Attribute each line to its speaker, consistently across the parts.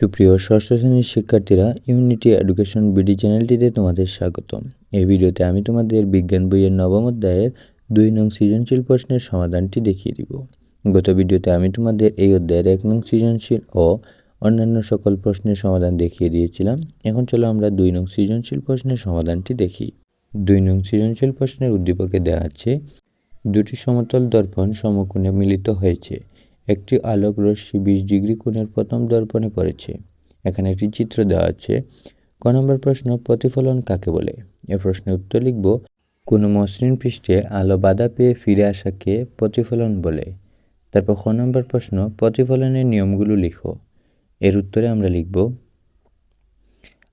Speaker 1: সুপ্রিয় ষষ্ঠ শ্রেণির শিক্ষার্থীরা ইউনিটি এডুকেশন বিডি চ্যানেলটিতে তোমাদের স্বাগতম। এই ভিডিওতে আমি তোমাদের বিজ্ঞান বইয়ের নবম অধ্যায়ের দুই নং সৃজনশীল প্রশ্নের সমাধানটি দেখিয়ে দিব। গত ভিডিওতে আমি তোমাদের এই অধ্যায়ের এক নং সৃজনশীল ও অন্যান্য সকল প্রশ্নের সমাধান দেখিয়ে দিয়েছিলাম। এখন চলো আমরা দুই নং সৃজনশীল প্রশ্নের সমাধানটি দেখি। দুই নং সৃজনশীল প্রশ্নের উদ্দীপকে দেওয়া আছে, দুটি সমতল দর্পণ সমকোণে মিলিত হয়েছে। একটি আলোক রশ্মি বিশ ডিগ্রি কোণের প্রথম দর্পণে পড়েছে। এখানে একটি চিত্র দেওয়া আছে। ক নম্বর প্রশ্ন, প্রতিফলন কাকে বলে? এ প্রশ্নের উত্তর লিখব, কোনো মসৃণ পৃষ্ঠে আলো বাধা পেয়ে ফিরে আসাকে প্রতিফলন বলে। তারপর খ নম্বর প্রশ্ন, প্রতিফলনের নিয়মগুলো লিখো। এর উত্তরে আমরা লিখব,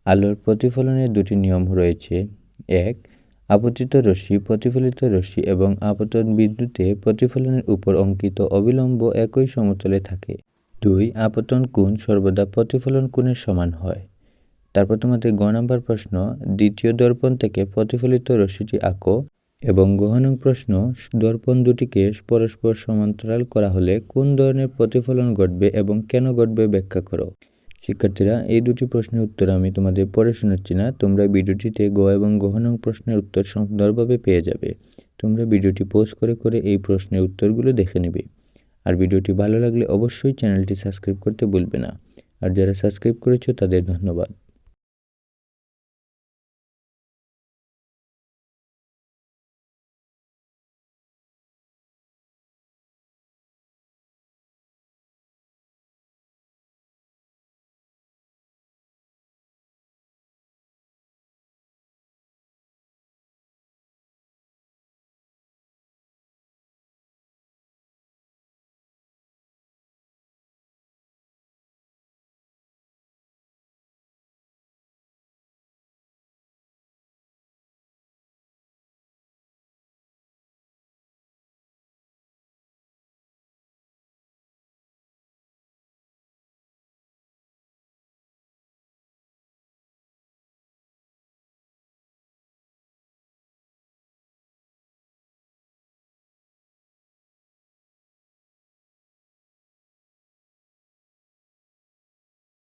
Speaker 1: আলোর প্রতিফলনের দুটি নিয়ম রয়েছে। এক আপতিত রশ্মি, প্রতিফলিত রশ্মি এবং আপতন বিদ্যুতে প্রতিফলনের উপর অঙ্কিত অবিলম্ব একই সমতলে থাকে। দুই, আপতন কোণ সর্বদা প্রতিফলন কোণের সমান হয়। তারপর তোমাদের গ নাম্বার প্রশ্ন, দ্বিতীয় দর্পণ থেকে প্রতিফলিত রশ্মিটি আঁকো এবং গহনং প্রশ্ন, দর্পণ দুটিকে পরস্পর সমান্তরাল করা হলে কোন ধরনের প্রতিফলন ঘটবে এবং কেন ঘটবে ব্যাখ্যা করো। শিক্ষার্থীরা, এই দুটি প্রশ্নের উত্তর আমি তোমাদের পড়ে শোনাচ্ছি না। তোমরা ভিডিওটিতে গ এবং গহনং প্রশ্নের উত্তর সুন্দরভাবে পেয়ে যাবে। তোমরা ভিডিওটি পোস্ট করে করে এই প্রশ্নের উত্তরগুলো দেখে নেবে। আর ভিডিওটি ভালো লাগলে অবশ্যই চ্যানেলটি সাবস্ক্রাইব করতে ভুলবে না। আর যারা সাবস্ক্রাইব করেছ তাদের ধন্যবাদ।